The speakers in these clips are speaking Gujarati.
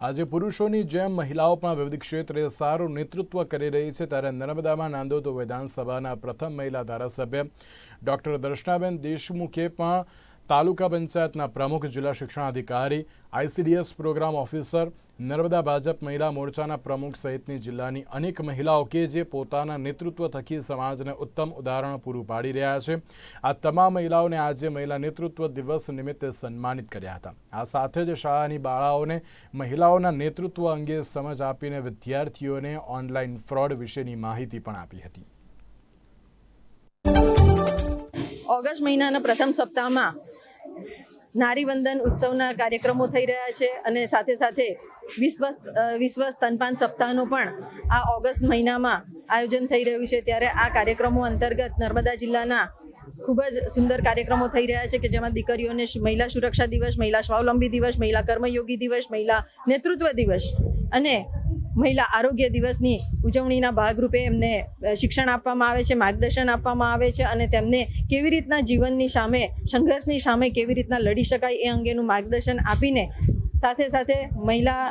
આજે પુરુષોની જેમ મહિલાઓ પણ વિવિધ ક્ષેત્રે સારું નેતૃત્વ કરી રહી છે. ત્યારે નર્મદામાં નાંદોદ વિધાનસભાના પ્રથમ મહિલા ધારાસભ્ય ડૉક્ટર દર્શનાબેન દેશમુખે પણ તાલુકા પંચાયતના પ્રમુખ જિલ્લા શિક્ષણાધિકારી, ICDS program officer Narmada BJP મહિલા મોરચાના પ્રમુખ સહિતની જિલ્લાની અનેક મહિલાઓ કે જે પોતાના નેતૃત્વ થકી સમાજને ઉત્તમ ઉદાહરણ પૂરું પાડી રહ્યા છે. આ તમામ મહિલાઓને આજે મહિલા નેતૃત્વ દિવસ નિમિત્તે સન્માનિત કર્યા હતા. આ સાથે જ શાળાની બાળાઓને મહિલાઓના નેતૃત્વ અંગે સમજ આપીને વિદ્યાર્થીઓને ઓનલાઈન ફ્રોડ વિશેની માહિતી પણ આપી હતી. ઓગસ્ટ મહિનાના પ્રથમ સપ્તાહમાં નારીવંદન ઉત્સવના કાર્યક્રમો થઈ રહ્યા છે અને સાથે સાથે વિશ્વ વિશ્વ સ્તનપાન સપ્તાહનું પણ આ ઓગસ્ટ મહિનામાં આયોજન થઈ રહ્યું છે. ત્યારે આ કાર્યક્રમો અંતર્ગત નર્મદા જિલ્લાના ખૂબ જ સુંદર કાર્યક્રમો થઈ રહ્યા છે કે જેમાં દીકરીઓને મહિલા સુરક્ષા દિવસ, મહિલા સ્વાવલંબી દિવસ, મહિલા કર્મયોગી દિવસ, મહિલા નેતૃત્વ દિવસ અને મહિલા આરોગ્ય દિવસની ઉજવણીના ભાગરૂપે એમને શિક્ષણ આપવામાં આવે છે, માર્ગદર્શન આપવામાં આવે છે અને તેમને કેવી રીતના જીવનની સામે, સંઘર્ષની સામે કેવી રીતના લડી શકાય એ અંગેનું માર્ગદર્શન આપીને સાથે સાથે મહિલા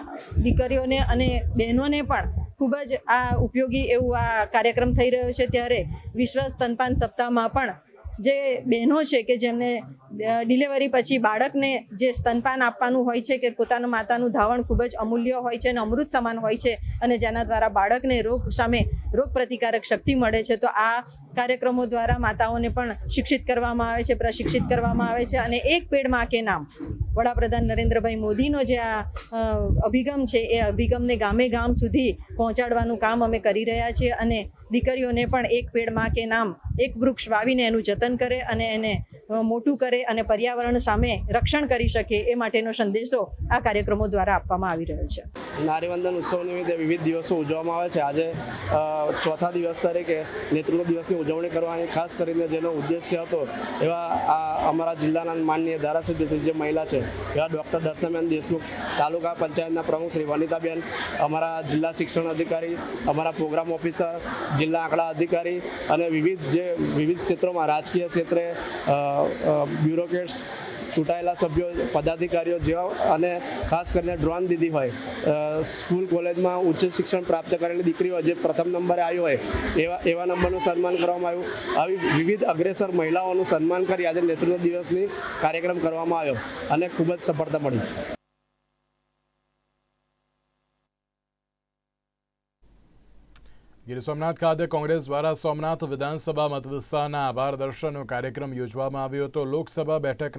દીકરીઓને અને બહેનોને પણ ખૂબ જ આ ઉપયોગી એવું આ કાર્યક્રમ થઈ રહ્યો છે. ત્યારે વિશ્વ સ્તનપાન સપ્તાહમાં પણ જે બહેનો છે કે જેમને ડિલિવરી પછી બાળકને જે સ્તનપાન આપવાનું હોય છે કે પોતાનું માતાનું ધાવણ ખૂબ જ અમૂલ્ય હોય છે અને અમૃત સમાન હોય છે અને જેના દ્વારા બાળકને રોગ સામે રોગ પ્રતિકારક શક્તિ મળે છે, તો આ કાર્યક્રમો દ્વારા માતાઓને પણ શિક્ષિત કરવામાં આવે છે, પ્રશિક્ષિત કરવામાં આવે છે અને એક પેડમાં કે નામ? વડાપ્રધાન નરેન્દ્રભાઈ મોદીનો જે આ અભિગમ છે, એ અભિગમને ગામે ગામ સુધી પહોંચાડવાનું કામ અમે કરી રહ્યા છીએ અને દીકરીઓને પણ એક પેડમાં કે નામ, એક વૃક્ષ વાવીને એનું જતન કરે અને એને મોટું કરે અને પર્યાવરણ સામે રક્ષણ કરી શકે એ માટેનો સંદેશો આ કાર્યક્રમો દ્વારા આપવામાં આવી રહ્યો છે. નારીવંદન ઉત્સવ નિમિત્તે વિવિધ દિવસો ઉજવવામાં આવે છે. આજે ચોથા દિવસ તરીકે નેતૃત્વ દિવસની ઉજવણી કરવાની ખાસ કરીને જેનો ઉદ્દેશ્ય હતો એવા આ અમારા જિલ્લાના માનનીય ધારાસભ્ય જે મહિલા છે, એવા ડૉક્ટર દર્શનાબેન દેશમુખ, તાલુકા પંચાયતના પ્રમુખ શ્રી વનિતાબેન, અમારા જિલ્લા શિક્ષણ અધિકારી, અમારા પ્રોગ્રામ ઓફિસર, જિલ્લા આંકડા અધિકારી અને વિવિધ જે, વિવિધ ક્ષેત્રોમાં રાજકીય ક્ષેત્રે બ્યુરોક્રેટ્સ ચૂંટાયેલા સભ્યો, પદાધિકારીઓ જેવા અને ખાસ કરીને ડ્રોન દીદી હોય સ્કૂલ, કોલેજમાં ઉચ્ચ શિક્ષણ પ્રાપ્ત કરેલી દીકરીઓ જે પ્રથમ નંબરે આવી હોય, એવા એવા નંબરનું સન્માન કરવામાં આવ્યું. આવી વિવિધ અગ્રેસર મહિલાઓનું સન્માન કરી આજે નેતૃત્વ દિવસની કાર્યક્રમ કરવામાં આવ્યો અને ખૂબ જ સફળતા મળી. ગીર સોમનાથ ખાતે કોંગ્રેસ દ્વારા સોમનાથ વિધાનસભા મતવિસ્તારના આભાર દર્શનનો કાર્યક્રમ યોજવામાં આવ્યો હતો. લોકસભા બેઠકના